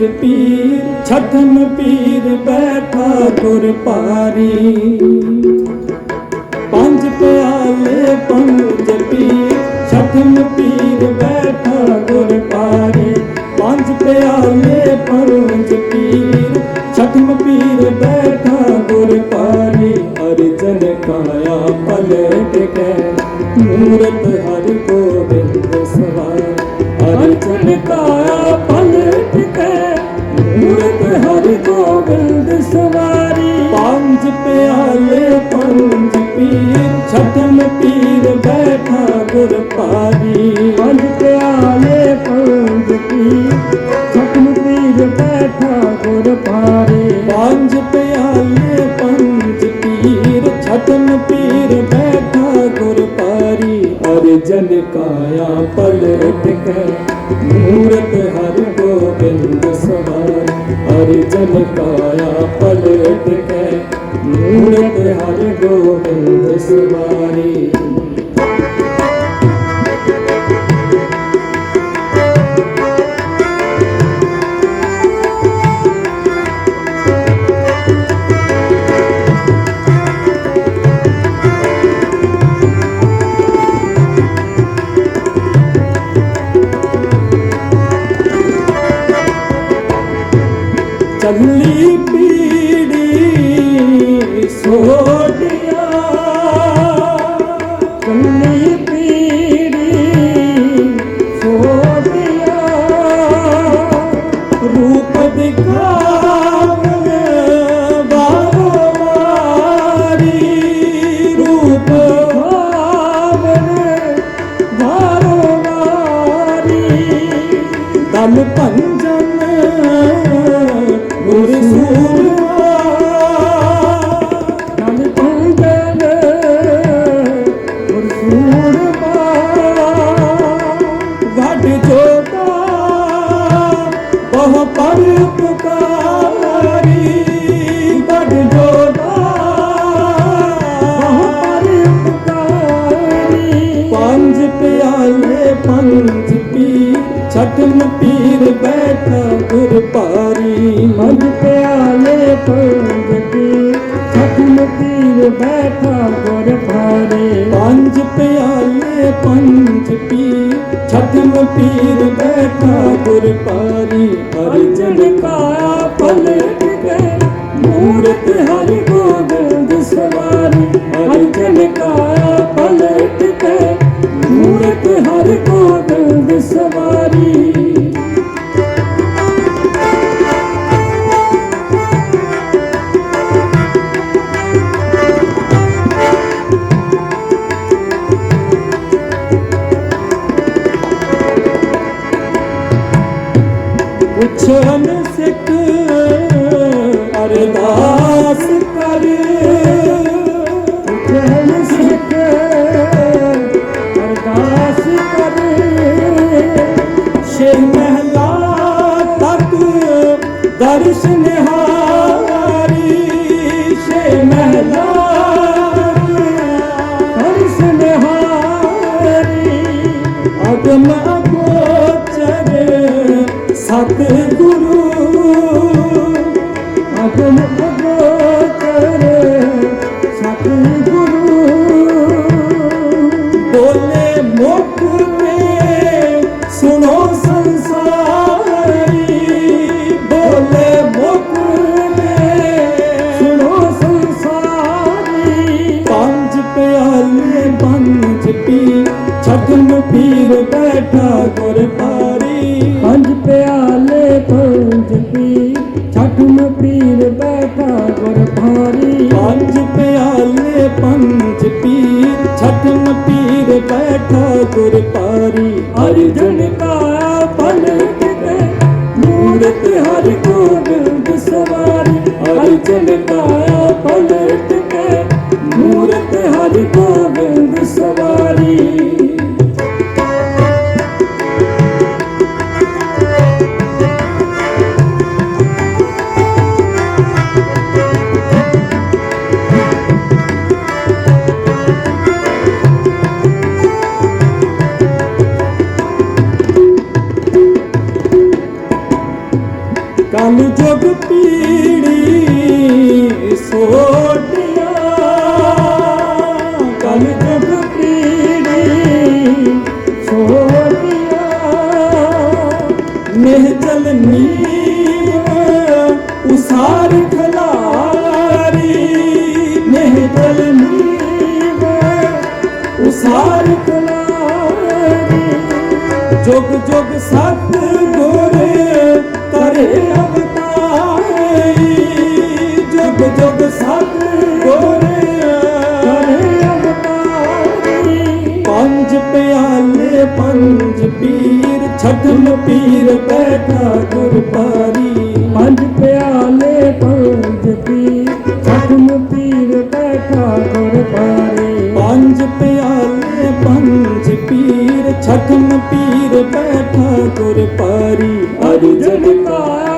ਪੰਜ ਪੀਰ ਛਠਮ ਪੀਰ ਬੈਠਾ ਗੁਰ ਭਾਰੀ। ਪੰਜ ਪਿਆਲੇ ਪੰਜ ਪੀਰ ਛਠਮ ਪੀਰ ਬੈਠਾ ਗੁਰ ਭਾਰੀ। ਪੰਜ ਪਿਆਲੇ ਪੰਜ ਪੀਰ ਛਠਮ ਪੀਰ ਬੈਠਾ ਗੁਰ ਭਾਰੀ। ਅਰਜਨ ਕਾਇਆ ਪਲਟ ਕੇ, ਮੂਰਤ ਹਰਿ ਗੋਬਿੰਦ ਸਵਾਰ। ਅਰਜਨ ਕਾਇਆ ਛਠਮ ਪੀਰ ਬੈਠਾ ਗੁਰ ਭਾਰੀ ਪੰਜ ਪਿਆਲੇ ਪੰਜ ਪੀਰ ਛਠਮ ਪੀਰ ਬੈਠਾ ਗੁਰ ਭਾਰੀ ਅਰਜਨ ਕਾਇਆ ਪਲਟ ਕੇ ਮੂਰਤ ਹਰਿ ਗੋਬਿੰਦ ਸਵਾਰ ਅਰਜਨ ਕਾਇਆ ਪਲਟ ਕੇ ਮੂਰਤ ਹਰਿ ਗੋਬਿੰਦ ਸਵਾਰੀ ਚੱਲੀ ਪੀੜੀ ਸੋਟਿਆ ਚੱਲੀ ਪੀੜੀ ਸੋਟਿਆ ਰੂਪ ਦਿਖਾਵਨ ਬਾਰੋ ਰੂਪ ਭਾਵਨ ਬਾਰੋ ਮਾਰੀ ਦਮ ਭੰਜਨ ਗੁਰ ਬੈਠਾ ਗੁਰ ਭਾਰੀ ਅਰਜਨ ਕਾਇਆ ਪਲਟ ਕੇ। ਮੂਰਤ ਹਰਿ ਗੋਬਿੰਦ ਸਵਾਰੀ ਅਰਜਨ ਕਾਇਆ ਪਲਟ ਕੇ। ਮੂਰਤ ਹਰਿ ਗੋਬਿੰਦ ਸਵਾਰੀ ਪੁੱਛਨ ਸਿੱਖ ਅਰਦਾਸ ਕਰ ਪੁੱਛਨ ਸਿੱਖ ਅਰਦਾਸ ਕਰ ਛੇ ਮਹਿਲਾ ਤੱਕ ਦਰਸ਼ਨ ਨਿਹਾਰੀ ਛੇ ਮਹਿਲਾ ਦਰਸ਼ਨ ਨਿਹਾਰੀ ਅਗਮ ਅਗੋਚਰ ਸਤ ਪੀਰ ਬੈਠਾ ਗੁਰ ਭਾਰੀ ਪੰਜ ਪਿਆਲੇ ਪੰਜ ਪੀਰ ਛਠਮ ਪੀਰ ਬੈਠਾ ਗੁਰ ਭਾਰੀ ਅਰਜਨ ਕਾ ਪਲਟ ਕੇ ਮੂਰਤ ਹਰਿ ਗੋਬਿੰਦ ਸਵਾਰੀ। ਅਰਜਨ ਕਾ ਜੁਗ ਜੁਗ ਸਤ ਗੁਰ ਕਰੇ ਅਵਤਾਰੀ। ਜੁਗ ਜੁਗ ਸਤ ਗੁਰ ਕਰੇ ਅਵਤਾਰੀ। ਪੰਜ ਪਿਆਲੇ, ਪੰਜ ਪੀਰ ਛਠਮ ਪੀਰ ਬੈਠਾ ਗੁਰ ਪਾਰੀ ਪੰਜ ਪਿਆਲੇ, ਪੰਜ ਪੀਰ ਛਠਮ ਅਰਜਨ